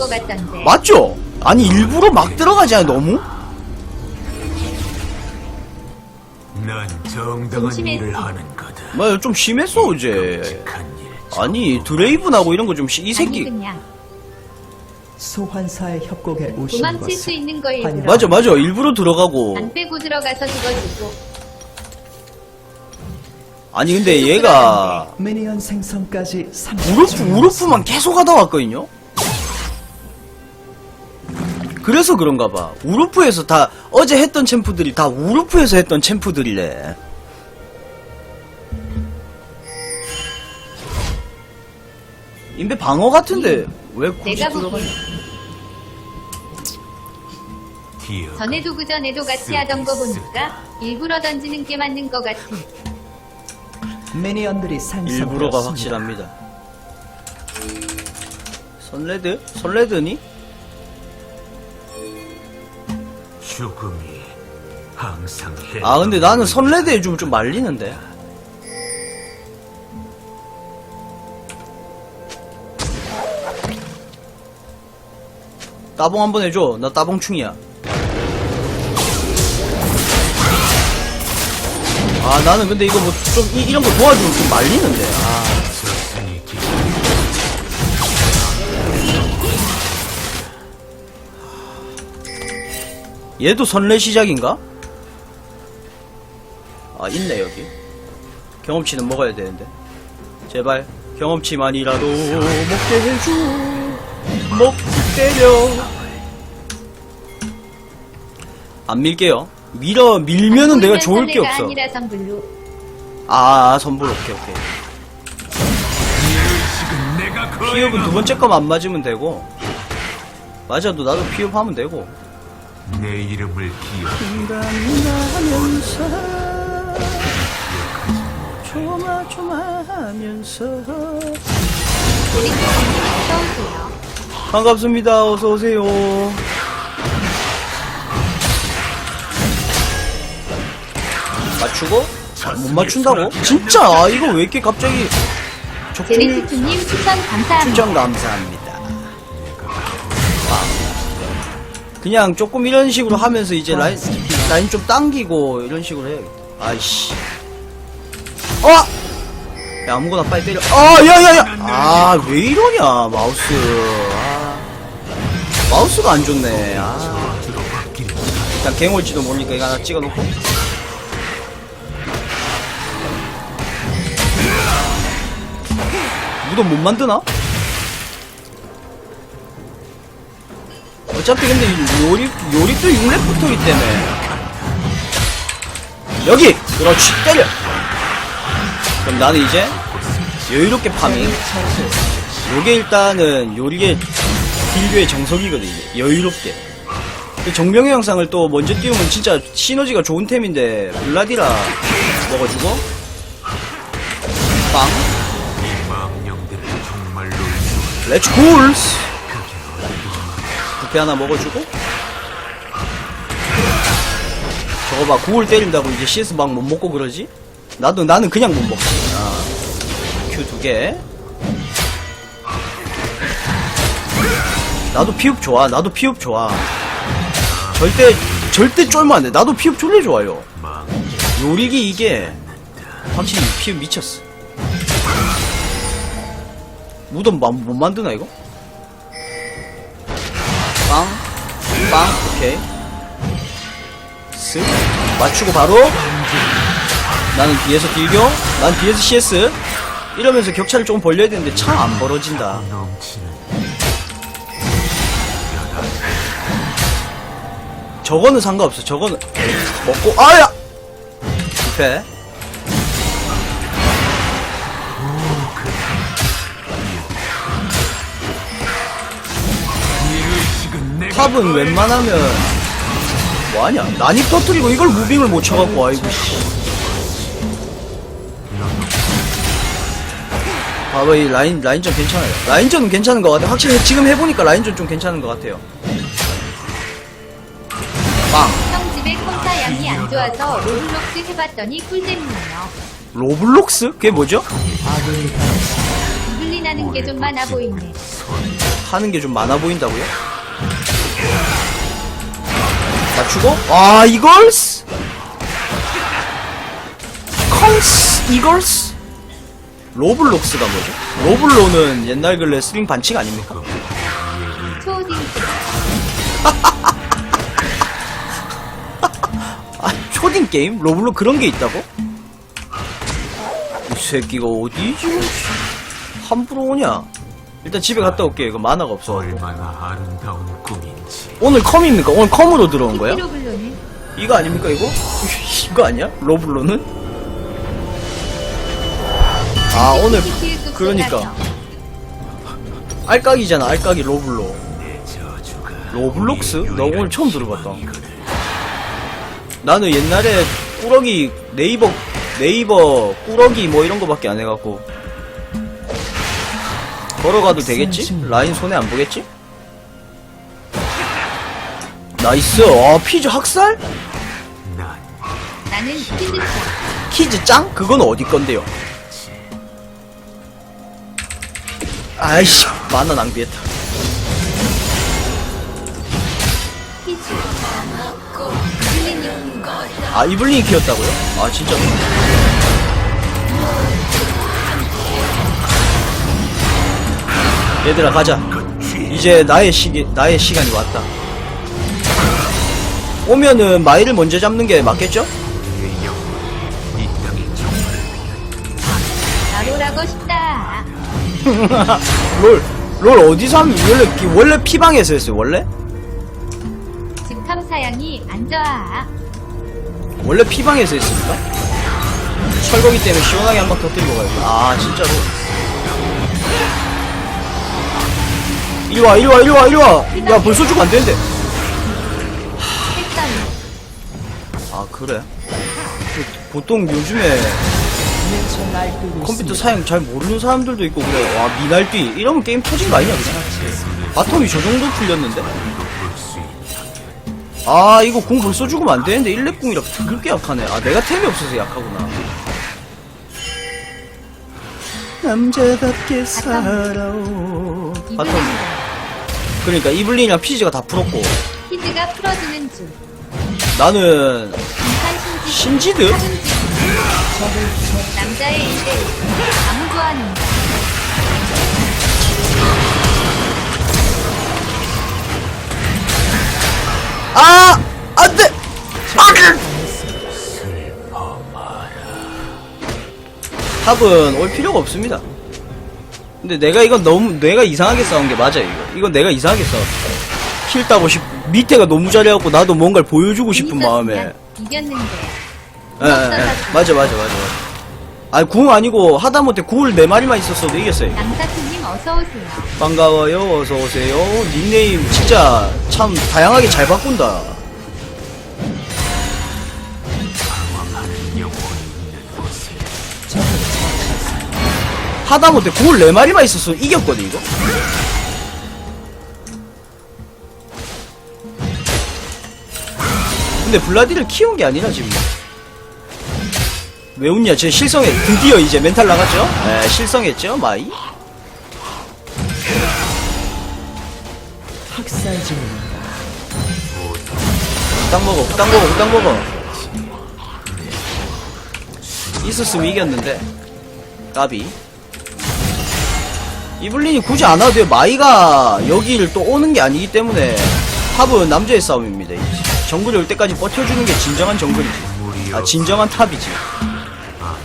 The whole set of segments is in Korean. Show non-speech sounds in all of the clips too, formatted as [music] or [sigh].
거 같던데. 맞죠? 아니 일부러 막 들어가지 않아 너무? 난 정당한 심했어. 일을 하는 거다. 맞아 좀 심했어 어제 끔찍한 일. 아니 드레이븐하고 이런 거 좀 이 아니 새끼 그냥 소환사의 협곡에 오신 도망칠 수 것을 있는 거에 들어. 맞아 맞아 일부러 들어가고 안 빼고 들어가서 죽어주고. 아니 근데 얘가 미니언 생성까지 30초 우르프 우르프만 계속 하다 왔거든요 그래서 그런가 봐 우르프에서 다 어제 했던 챔프들이 다 우르프에서 했던 챔프들이래 인베 방어 같은데 왜 굳이 내가 들어가 보기엔 기억. 전에도 그 전에도 같이 하던 거 보니까 일부러 던지는 게 맞는 거 같은. 미니언들이. 일부러가 확실합니다. 선레드? 선레드니? 죽음이 항상 해. 아 근데 나는 선레드 해주면 좀 말리는데. 따봉 한번 해줘. 나 따봉충이야. 아 나는 근데 이거 뭐 좀 이런 거 도와주면 좀 말리는데. 아. 얘도 선례 시작인가? 아 있네 여기. 경험치는 먹어야 되는데. 제발 경험치만이라도 먹게 해줘. 먹 때려 안 밀게요. 밀어 밀면은 내가 좋을 게 없어. 아 선불 오케이 오케이. 피업은 두 번째 거만 안 맞으면 되고. 맞아도 나도 피업 하면 되고 내 이름을 기억. 인간하면서 조마조마하면서. 반갑습니다 어서 오세요 맞추고 못 맞춘다고? 진짜 아, 이거 왜 이렇게 갑자기 적중률 제리스트님 추천 감사합니다. 추천 감사합니다 그냥 조금 이런 식으로 하면서 이제 라인 라인 좀 당기고 이런 식으로 해야겠다 아이씨. 어! 야 아무거나 빨리 때려. 아 야야야. 아 왜 이러냐 마우스. 아, 마우스가 안 좋네. 아. 일단 갱 올지도 모르니까 이거 하나 찍어놓고. 무덤 못 만드나? 어차피 근데 이 요리 요리도 6렙부터기 때문에. 여기! 그렇지 때려! 그럼 나는 이제 여유롭게 파밍. 요게 일단은 요리의 딜교의 정석이거든요. 여유롭게. 그 정병의 영상을 또 먼저 띄우면 진짜 시너지가 좋은 템인데 블라디라 먹어주고. 빵. 렛츠 굴스 부패 하나 먹어주고 저거 봐 구울 때린다고 이제 CS 막 못 먹고 그러지? 나도 나는 그냥 못 먹지 아. Q 두개 나도 피흡 좋아 나도 피흡 좋아 절대 절대 쫄면 안돼 나도 피흡 졸래 좋아요 망. 요리기 이게 확실히 피흡 미쳤어 무덤 마- 못 만드나 이거? 오케이. 쓱 맞추고 바로 나는 뒤에서 딜교, 난 뒤에서 CS 이러면서 격차를 조금 벌려야 되는데 참 안 벌어진다. 저거는 상관없어. 저거는 먹고 아야. 부패. 탑은 웬만하면 뭐하냐? 난입 터트리고 이걸 무빙을 못 쳐갖고 아이고 씨. 봐봐 이 라인 라인전 괜찮아요. 라인전은 괜찮은 것 같아. 확실히 지금 해보니까 라인전 좀 괜찮은 것 같아요. 빵. 형 집에 컴사 양이 안 좋아서 로블록스 해봤더니 꿀잼이네요. 로블록스? 그게 뭐죠? 기블리 나는 게 좀 많아 보이네. 하는 게 좀 많아 보인다고요? 맞추고 아 이걸스 컹스 이걸스 로블록스가 뭐죠? 로블로는 옛날 그 레슬링 반칙 아닙니까? 초딩 아 초딩 게임? 로블로 그런 게 있다고? 이 새끼가 어디 지금 함부로 오냐? 일단 집에 갔다 올게. 이거 만화가 없어. 얼마나 아름다운 꿈인지 오늘 컴입니까? 오늘 컴으로 들어온 거야? 이거 아닙니까 이거? [laughs] 이거 아니야? 로블로는? 아 오늘 그러니까 알까기잖아 알까기 로블로 로블록스? 나 오늘 처음 들어봤다. 나는 옛날에 꾸러기 네이버 네이버 꾸러기 뭐 이런 거밖에 안 해갖고 걸어가도 되겠지? 라인 손에 안 보겠지? 나이스 아 피즈 학살? 난 나는 킨드차 키즈 짱? 그건 어디 건데요? 아이씨 만화 낭비했다 아 이블린이 키웠다고요? 아 진짜 얘들아 가자 이제 나의 시기 나의 시간이 왔다 오면은 마이를 먼저 잡는 게 맞겠죠? 나로라고 싶다 롤, 롤 어디서 하면 원래 기- 원래 피방에서 했어요 원래? 즉탐 사양이 안 좋아 원래 피방에서 했습니까? 철거기 때문에 시원하게 한번 터뜨리고 가야지 아 진짜로 이리와 이리와 이리와 이리와 야 벌써 죽으면 안 되는데 그래? 그, 보통 요즘에 컴퓨터 사용 잘 모르는 사람들도 있고 그래. 와 미날뛰 이러면 게임 터진 거 아니야 그냥? 바텀이 저 정도 풀렸는데? 아 이거 공 벌써 죽으면 안 되는데 1렙 궁이라 그렇게 약하네. 아 내가 템이 없어서 약하구나. 남자답게 살아오 바텀. 그러니까 이블린이랑 피지가 다 풀었고. 피즈가 풀어주는 중 나는 신지 신지드? 남자의 일대 아무 좋아하는다 아! 안 돼! 아! 탑은 올 필요가 없습니다. 근데 내가 이건 너무, 내가 이상하게 싸운 게 맞아, 이거. 이건 내가 이상하게 싸웠어. 킬 따고 싶, 밑에가 너무 잘해갖고 나도 뭔가를 보여주고 싶은 마음에. 이겼는데 예, 예, 예. 맞아, 맞아, 맞아, 맞아. 아니, 궁 아니고, 하다못해 굴 네 마리만 있었어도 이겼어요. 남사트님 어서 오세요 반가워요, 어서오세요. 닉네임 진짜 참 다양하게 잘 바꾼다. 하다못해 골 4마리만 있었어 이겼거든 이거 근데 블라디를 키운 게 아니라 지금. 왜 웃냐? 제 실성에 드디어 이제 멘탈 나갔죠? 네 실성했죠 마이? 학살 중입니다. 딱 먹어 딱 먹어 딱 먹어. 있었으면 이겼는데. 까비. 이블린이 굳이 안 와도 돼요 마이가 여기를 또 오는 게 아니기 때문에 탑은 남자의 싸움입니다 이제. 정글이 올 때까지 버텨주는 게 진정한 정글이지. 아 진정한 탑이지.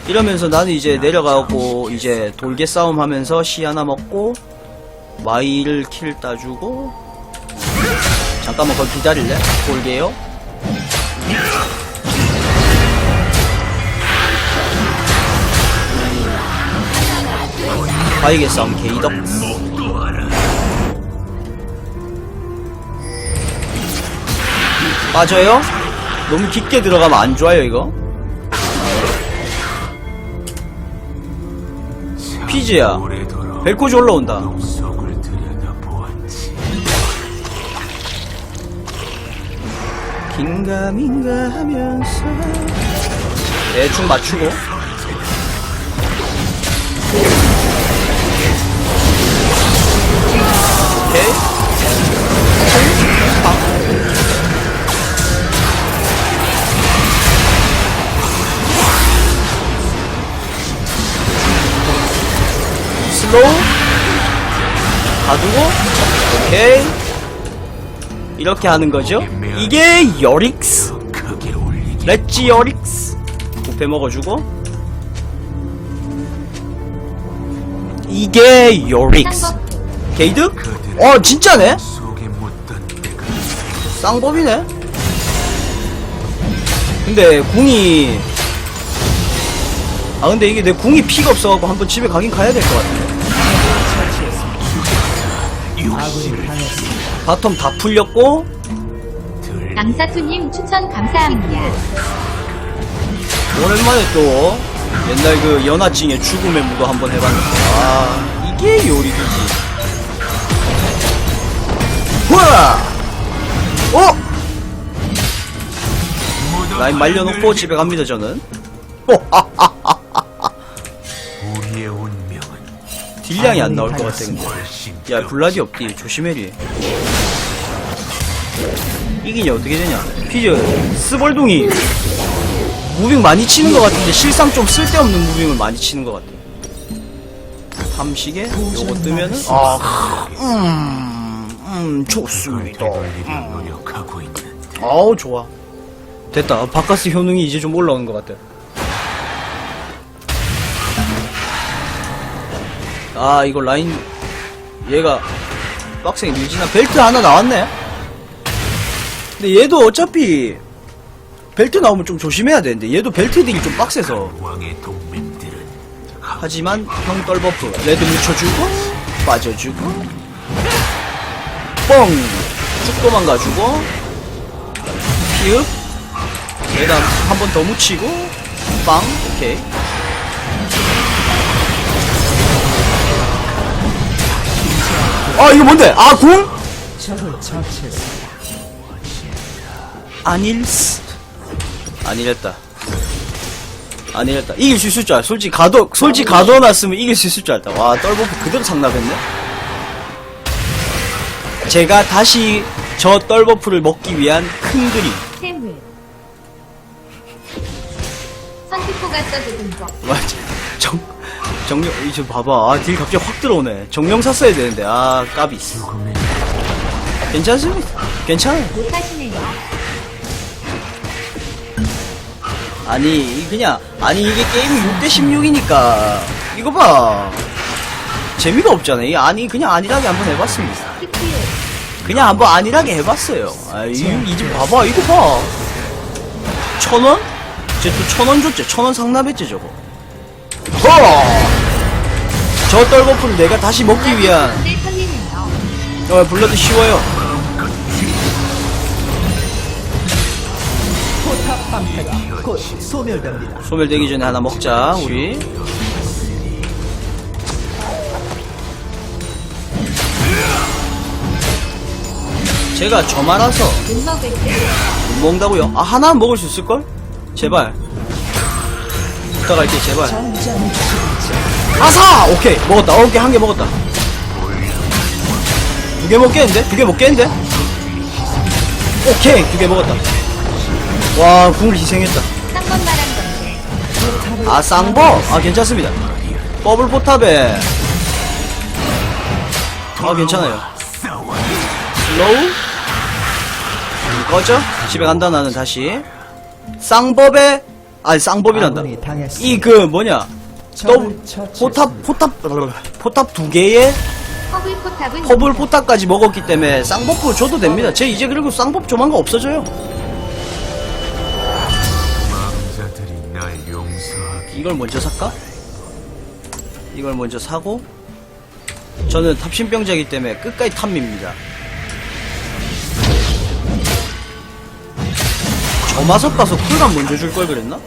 이러면서 나는 이제 내려가고 이제 돌개 싸움 하면서 시 하나 먹고 마이를 킬 따주고 잠깐만 거기 기다릴래? 돌게요? 바이게 싸움 개이덕 빠져요? 너무 깊게 들어가면 안 좋아요 이거? 피지야 벨코즈 올라온다. 긴가민가 하면서. 대충 맞추고 슬로우 가두고 오케이. 이렇게 하는 거죠. 이게 여릭스 렛지 여릭스 부패 먹어주고. 이게 쌍버프 게이드? 어 진짜네? 쌍법이네. 근데 궁이 아 근데 이게 내 궁이 피가 없어갖고 한번 집에 가긴 가야 될 것 같아. 바텀 다 풀렸고 들 양사투님 추천 감사합니다. 오랜만에 또 옛날 그 연하찡의 죽음의 무도 한번 해봤는데 아 이게 요리기지 후아 어? 라인 말려놓고 집에 갑니다 저는 우리의 딜량이 안 나올 것 같아 근데. 야 블라디 없디. 조심해리. 이기냐 어떻게 되냐? 피즈 스벌둥이. 무빙 많이 치는 것 같은데 실상 좀 쓸데없는 무빙을 많이 치는 것 같아. 함식에 요거 뜨면은 아 음, 음 좋습니다. 있는데. 아우 좋아. 됐다. 바카스 효능이 이제 좀 올라오는 것 같아 아 이거 라인 얘가 빡세게 밀지나. 벨트 하나 나왔네? 근데 얘도 어차피 벨트 나오면 좀 조심해야 되는데 얘도 벨트 딜이 좀 빡세서. 하지만 형 떨버프 레드 묻혀주고 빠져주고 뻥쭉 도망가주고 피읍! 얘가 한번 더 묻히고 빵! 오케이 아 이거 뭔데 아 궁? 처치했습니다. 아닐스 아니랬다 아니랬다 이길 수 있을 줄 알아 솔직히 가둬 솔직히 가둬놨으면 이길 수 있을 줄 알았다 와 떨버프 그대로 상납했네 제가 다시 저 떨버프를 먹기 위한 큰 그림 세물. 선티포가 써주는 거. 맞아 정 정령 이제 봐봐. 아 딜 갑자기 확 들어오네. 정령 샀어야 되는데. 아 까비. 괜찮습니다. 괜찮아요. 아니 이 그냥 아니 이게 게임이 6대 16이니까. 이거 봐. 재미가 없잖아 이 아니 그냥 안일하게 한번 해봤습니다. 그냥 한번 안일하게 해봤어요. 아 이집 봐봐. 이거 봐. 천원? 쟤 또 천원 줬지? 천원 상납했지 저거. 허! 저 떨거프를 내가 다시 먹기 위한. 어 블러드 쉬워요. 소멸되기 전에 하나 먹자 우리 제가 저 많아서 못 먹는다고요? 아 하나 먹을 수 있을걸? 제발 부탁할게 제발. 아사! 오케이 먹었다 오케이 한 개 먹었다 두 개 먹겠는데? 두 개 먹겠는데? 오케이 두 개 먹었다 와 궁을 희생했다 쌍번 말한 건데. 아 쌍버? 아 괜찮습니다 버블 포탑에 아 괜찮아요 슬로우 꺼져 집에 간다 나는 다시 쌍법에 아니 쌍법이란다. 이 그 뭐냐 처치했습니다. 포탑 포탑 포탑 두 개에 허블 포탑은 퍼블 포탑까지 먹었기 때문에 쌍법도 줘도 됩니다 제 이제 그리고 쌍법 조만간 없어져요 망자들이 날 용서하기 이걸 먼저 살까? 이걸 먼저 사고 저는 탑신병자이기 때문에 끝까지 탑입니다 저마석 가서 쿨감 먼저 줄 걸 그랬나?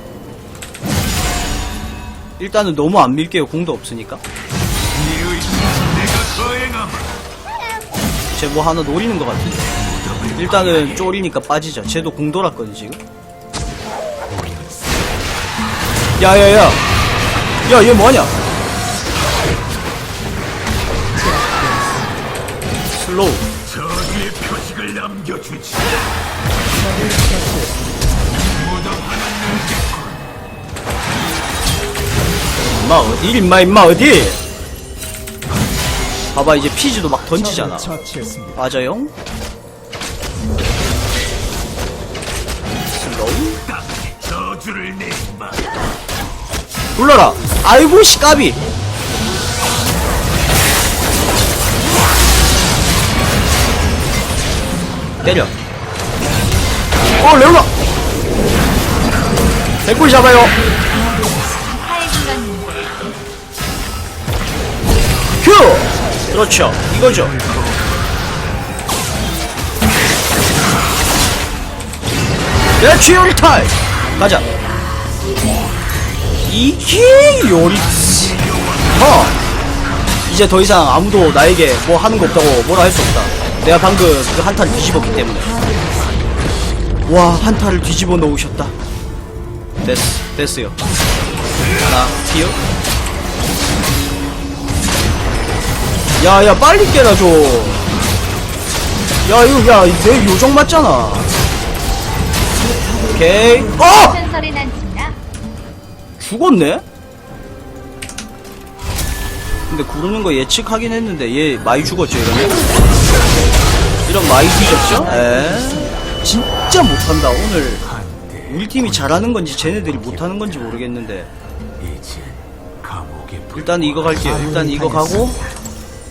일단은 너무 안 밀게요. 공도 없으니까. 쟤 뭐 하나 노리는 것 같은데. 일단은 쪼리니까 빠지자. 쟤도 공 돌았거든 지금. 야야야. 야 얘 뭐하냐? 슬로우. 저주의 표식을 남겨주지. 임마 어디 임마 임마 어디? 봐봐 이제 피지도 막 던지잖아. 맞아요. 슬로우. 불러라. 아이고 씨 까비. 때려. 어 레오나. 백골 잡아요. 그렇죠. 이거죠. 내치 요리탈. 가자. 이게 요리. 어. 이제 더 이상 아무도 나에게 뭐 하는 거 없다고 뭐라 할 수 없다. 내가 방금 그 한타를 뒤집었기 때문에. 와, 한타를 뒤집어 놓으셨다. 됐어, 됐어요. 하나, 티어. 야, 야, 빨리 깨라, 줘. 야, 이거, 야, 내 요정 맞잖아. 오케이. 어! 죽었네? 근데 구르는 거 예측하긴 했는데 얘 많이 죽었죠 이러면? 이런 많이 뒤졌죠? 에 진짜 못한다 오늘 우리 팀이 잘하는 건지 쟤네들이 못하는 건지 모르겠는데. 일단 이거 갈게요 일단 이거 가고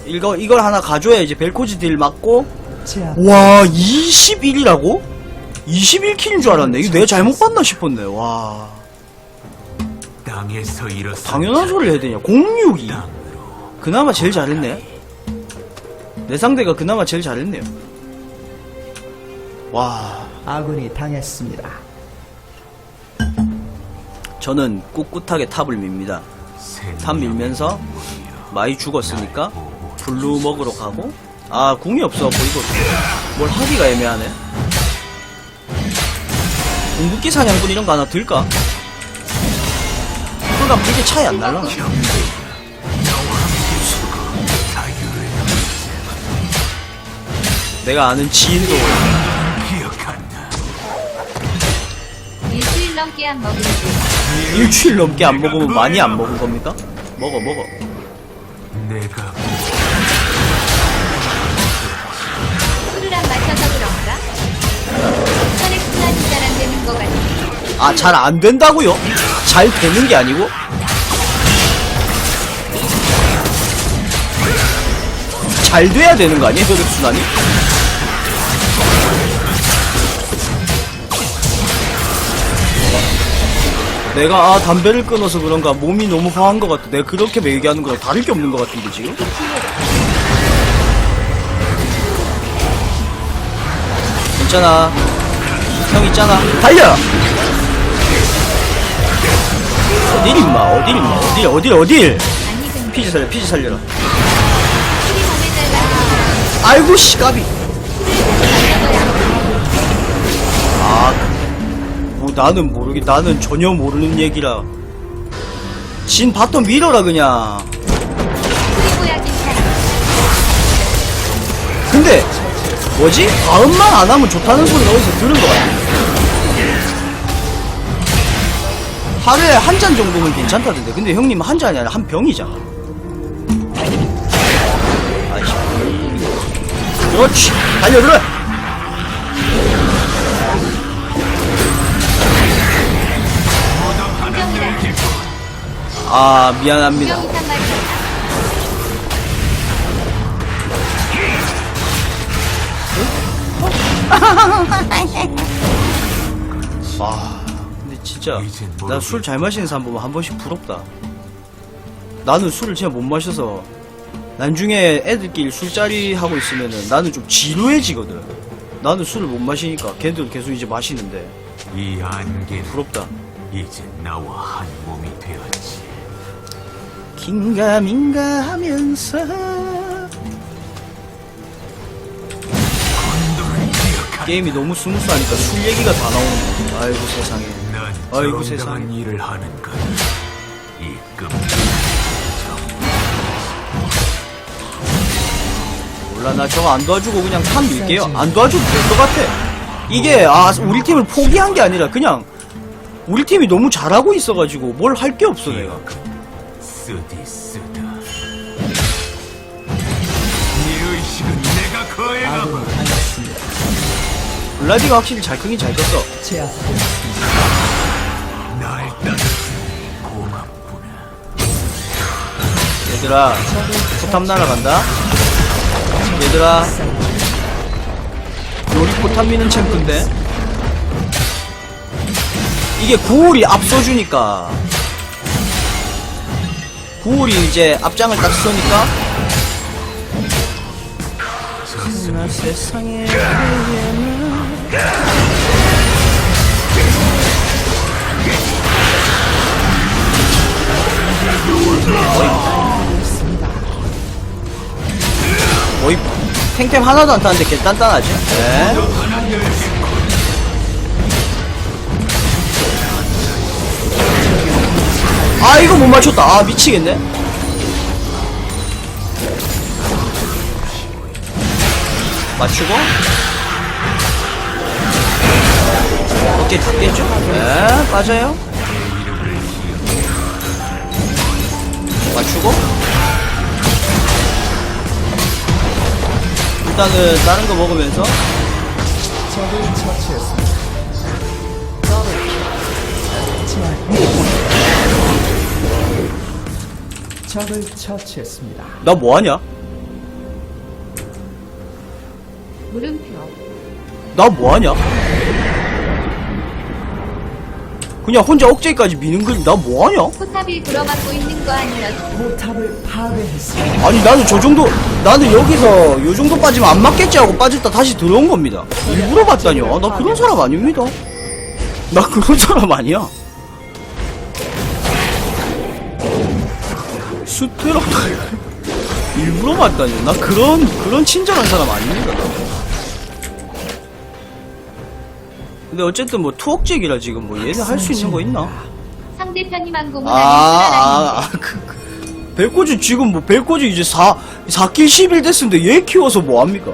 이거 이걸 하나 가줘야 이제 벨코지 딜 맞고. 와 21이라고? 21킬인 줄 알았네 이거 내가 잘못 봤나 싶었네 와 땅에서 일어서 당연한 소리를 해야 되냐 06이 땅으로 그나마 제일 잘했네. 내 상대가 그나마 제일 잘했네요. 와, 아군이 당했습니다. 저는 꿋꿋하게 탑을 밉니다. 탑 밀면서 많이 죽었으니까 블루 먹으러 가고 아 궁이 없어 보이고 뭘 하기가 애매하네. 궁극기 사냥꾼 이런 거 하나 들까? 그러니까 그게 차이 안 날라나? 내가 아는 지인도 기억한다. 일주일 넘게 안 먹은 지 일주일 넘게 안 먹으면 많이 안 먹은 겁니까? 먹어 먹어. 내가 아, 잘 안 된다고요? 잘 되는 게 아니고? 잘 돼야 되는 거 아니에요, 혈액순환이? 내가 아 담배를 끊어서 그런가 몸이 너무 화한 것 같아. 내가 그렇게 얘기하는 거랑 다를 게 없는 것 같은데 지금? 괜찮아. 형 있잖아. 달려! 어딜 임마 어딜 임마 어딜 어딜 어딜? 피지 살려 피지 살려라. 아이고 씨 까비. 아, 뭐 나는 모르게 나는 전혀 모르는 얘기라. 진 바텀 밀어라 그냥. 근데 뭐지? 다음만 안 하면 좋다는 소리는 어디서 들은 것 같아 하루에 한 잔 정도면 괜찮다던데. 근데 형님 한 잔이 아니라 한 병이잖아. 아이씨. 그렇지. 달려 들어! 분명이라. 아 미안합니다? 아 진짜. 나 모르겠다. 술잘 마시는 사람 보면 한 번씩 부럽다. 나는 술을 진짜 못 마셔서 나중에 애들끼리 술자리 하고 있으면은 나는 좀 지루해지거든. 나는 술을 못 마시니까 걔들 계속 이제 마시는데 이 안개는 부럽다. 이제 나와 한 몸이 되었지. 긴가민가 하면서 게임이 너무 스무스하니까 술 얘기가 다 나오는 거야. 아이고 세상에. 난 아이고, 정당한 세상에. 일을 하는 거다. 이끔 몰라 나 저거 안 도와주고 그냥 탑 밀게요 안 도와줘도 될 것 같아 이게 아 우리 팀을 포기한 게 아니라 그냥 우리 팀이 너무 잘하고 있어가지고 뭘 할 게 없어 내가 쓰디 쓰다. 네 의식은 내가 거해가. 아군이 당했습니다. 블라디가 확실히 잘 크긴 잘 컸어 제압 얘들아 포탑 날아간다. 얘들아 요리 포탑 미는 챔프인데? 이게 구울이 앞서주니까. 구울이 이제 앞장을 딱 서니까. 나세 거의 탱템 하나도 안 타는데 개 단단하지? 네. 아 이거 못 맞췄다 아 미치겠네 맞추고 어깨 닿겠죠? 네 맞아요 맞추고 일단은 다른 거 먹으면서 적을 처치했습니다. 적을 처치했습니다. 나 뭐하냐? 물음표. 나 뭐하냐? 그냥 혼자 억제기까지 미는 거지 나 뭐하냐? 포탑이 불어맞고 있는 거 아니었어. 포탑을 파괴했습니다. 아니 나는 저 정도 나는 여기서 요 정도 빠지면 안 맞겠지 하고 빠졌다 다시 들어온 겁니다 일부러 봤다뇨 나 그런 사람 아닙니다 나 그런 사람 아니야 수트럭 [laughs] 일부러 봤다뇨 나 그런 그런 친절한 사람 아닙니다 나. 근데 어쨌든 뭐 투억제기라 지금 뭐 얘는 할수 있는 거 있나? 상대편이 망공을 아, 하는 아, 아, 그, 그. 벨코즈 지금 뭐, 벨코즈 이제 4, 4킬 10일 됐는데 얘 키워서 뭐합니까?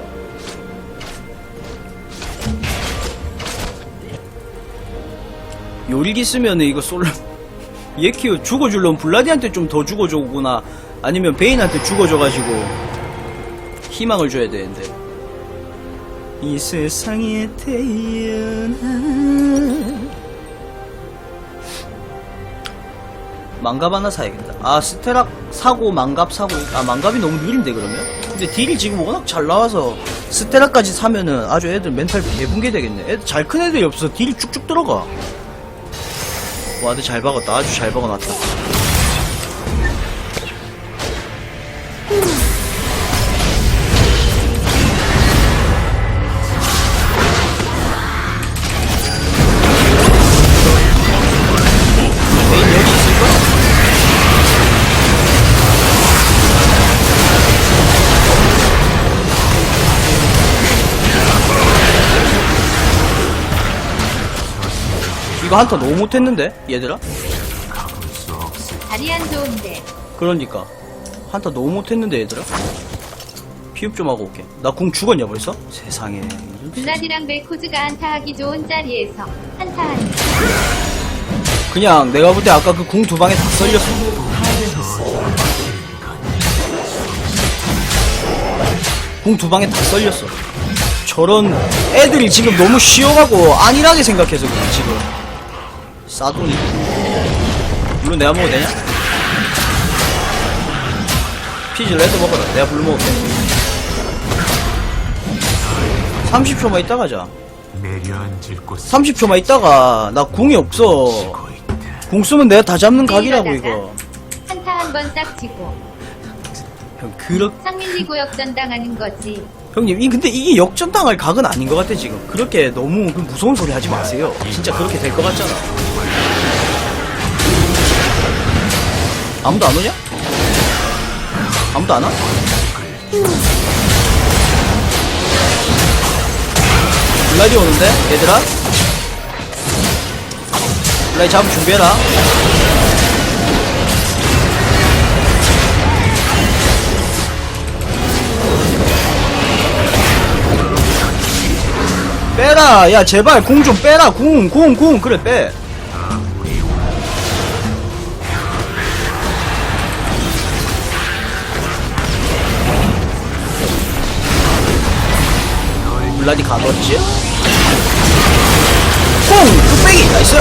요리기 쓰면은 이거 솔라, 얘 키워, 죽어줄려면 블라디한테 좀 더 죽어줘구나. 아니면 베인한테 죽어줘가지고, 희망을 줘야 되는데. 이 세상에 태어난 망갑 하나 사야겠다. 아, 스테락 사고, 망갑 사고. 아, 망갑이 너무 느린데, 그러면? 근데 딜이 지금 워낙 잘 나와서, 스테락까지 사면은 아주 애들 멘탈 배붕괴 되겠네. 애들 잘 큰 애들이 없어서 딜이 쭉쭉 들어가. 와드 잘 박았다. 아주 잘 박아놨다. 이거 한타 너무 못했는데 얘들아? 가볼 수 없을 자리 안 좋은데. 그러니까 한타 너무 못했는데 얘들아? 피흡 좀 하고 올게 나 궁 죽었냐 벌써? 세상에 블라디랑 벨코즈가 안타하기 좋은 자리에서 한타하니 그냥 내가 볼 때 아까 그 궁 두 방에 다 썰렸어 궁 두 방에 다 썰렸어 저런 애들이 지금 너무 쉬워가고 안일하게 생각해서 그래 지금 싸둥이. 물론 내가 먹어도 되냐? 피즈 레드 먹어라. 내가 블루 먹을게 30초만 있다 가자. 내려앉을 곳 30초만 있다가 나 궁이 없어. 궁 쓰면 내가 다 잡는 각이라고 이거. 한타 한번싹 치고. 형 그렇 상밀리고 역전 당하는 거지. 형님 이 근데 이게 역전당할 각은 아닌 것 같아 지금. 그렇게 너무 그 무서운 소리 하지 마세요. 진짜 그렇게 될 것 같잖아 아무도 안 오냐? 아무도 안 와? 블라디 오는데? 얘들아? 블라디 잡음 준비해라 빼라 야 제발 공 좀 빼라 공 공 공 그래 빼 블라디 가뒀지? 콩! 뚝배기! 나이스!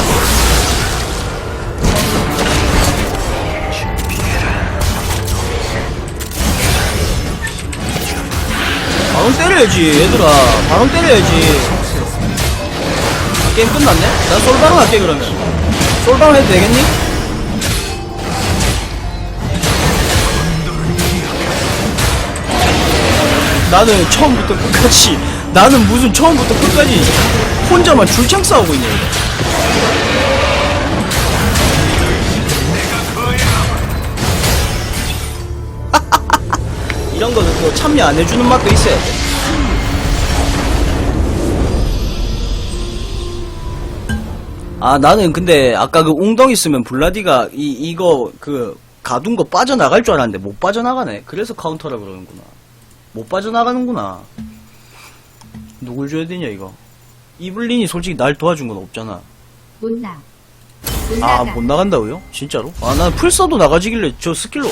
바로 때려야지 얘들아 바로 때려야지 게임 끝났네? 난 솔바로 할게 그러면 솔바로 해도 되겠니? 나는 처음부터 끝까지 나는 무슨 처음부터 끝까지 혼자만 줄창 싸우고 있네 이거 [laughs] 이런 거는 또 참여 안 해주는 맛도 있어야 돼 아, 나는 근데 아까 그 웅덩이 쓰면 블라디가 이, 이거 그 가둔 거 빠져나갈 줄 알았는데 못 빠져나가네. 그래서 카운터라 그러는구나. 못 빠져나가는구나. 누굴 줘야 되냐, 이거. 이블린이 솔직히 날 도와준 건 없잖아. 못 나. 못 아, 나가. 못 나간다고요? 진짜로? 아, 난 풀써도 나가지길래 저 스킬로.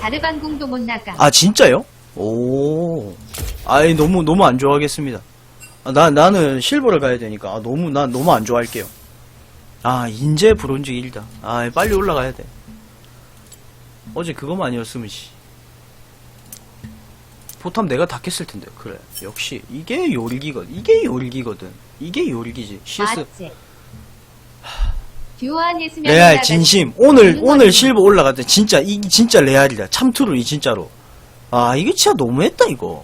다르반 궁도 못 나가. 아, 진짜요? 오. 아이, 너무, 너무 안 좋아하겠습니다. 아, 나, 나는 실버를 가야 되니까. 아, 너무, 난 너무 안 좋아할게요. 아, 인제 브론즈 1다. 아, 빨리 올라가야 돼. 어제 그거만 아니었으면, 씨. 포탐 내가 다 깼을 텐데. 그래. 역시, 이게 요리기거든. 이게 요리기거든. 이게 요리기지. CS. 맞지. 안 했으면 레알. 진심. 오늘, 오늘. 실버 올라갈 때 진짜, 이, 진짜 레알이다. 참투루, 이 진짜로. 아, 이게 진짜 너무했다, 이거.